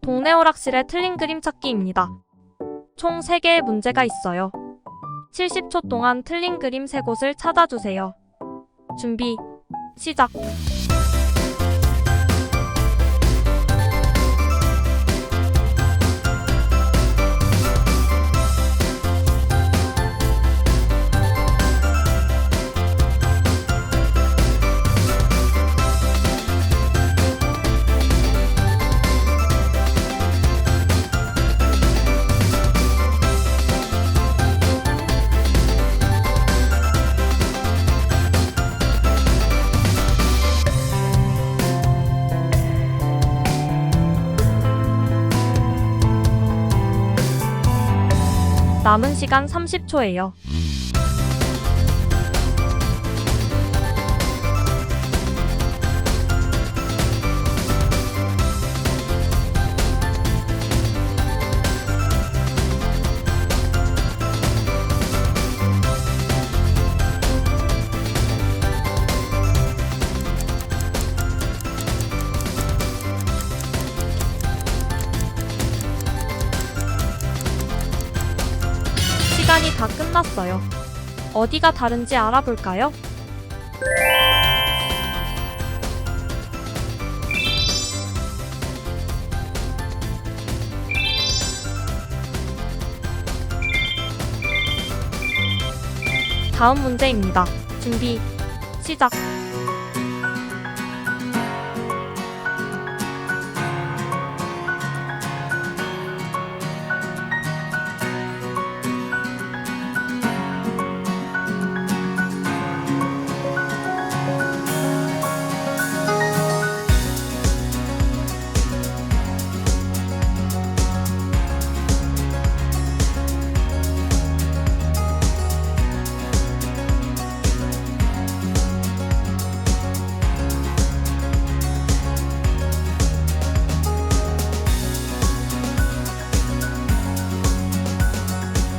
동네 오락실의 틀린 그림 찾기입니다. 총 3개의 문제가 있어요. 70초 동안 틀린 그림 3곳을 찾아주세요. 준비, 시작. 남은 시간 30초예요. 시간이 다 끝났어요. 어디가 다른지 알아볼까요? 다음 문제입니다. 준비, 시작.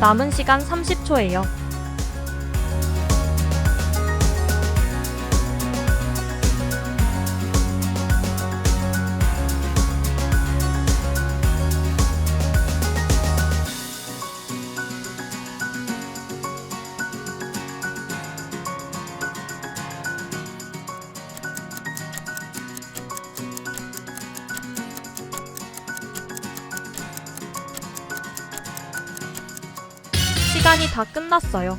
남은 시간 30초예요. 시간이 다 끝났어요.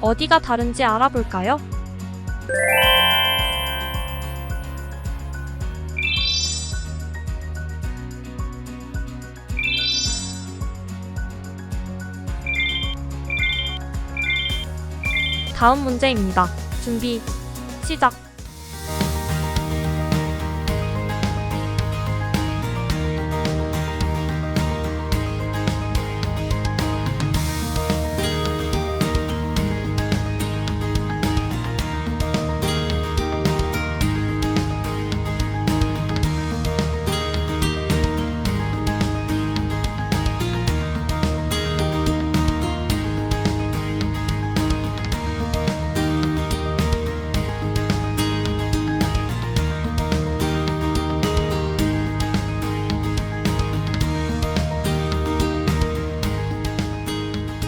어디가 다른지 알아볼까요? 다음 문제입니다. 준비, 시작.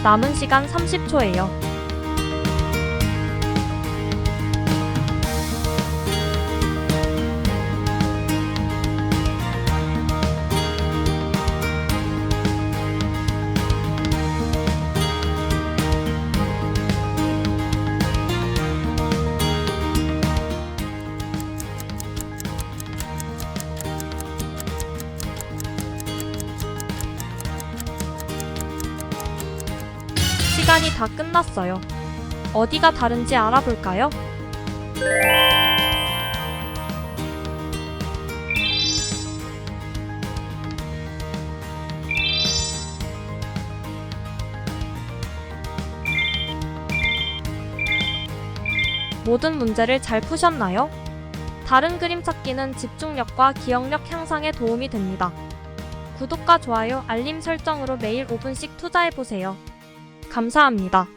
남은 시간 30초예요. 시간이 다 끝났어요. 어디가 다른지 알아볼까요? 모든 문제를 잘 푸셨나요? 다른 그림 찾기는 집중력과 기억력 향상에 도움이 됩니다. 구독과 좋아요, 알림 설정으로 매일 5분씩 투자해보세요. 감사합니다.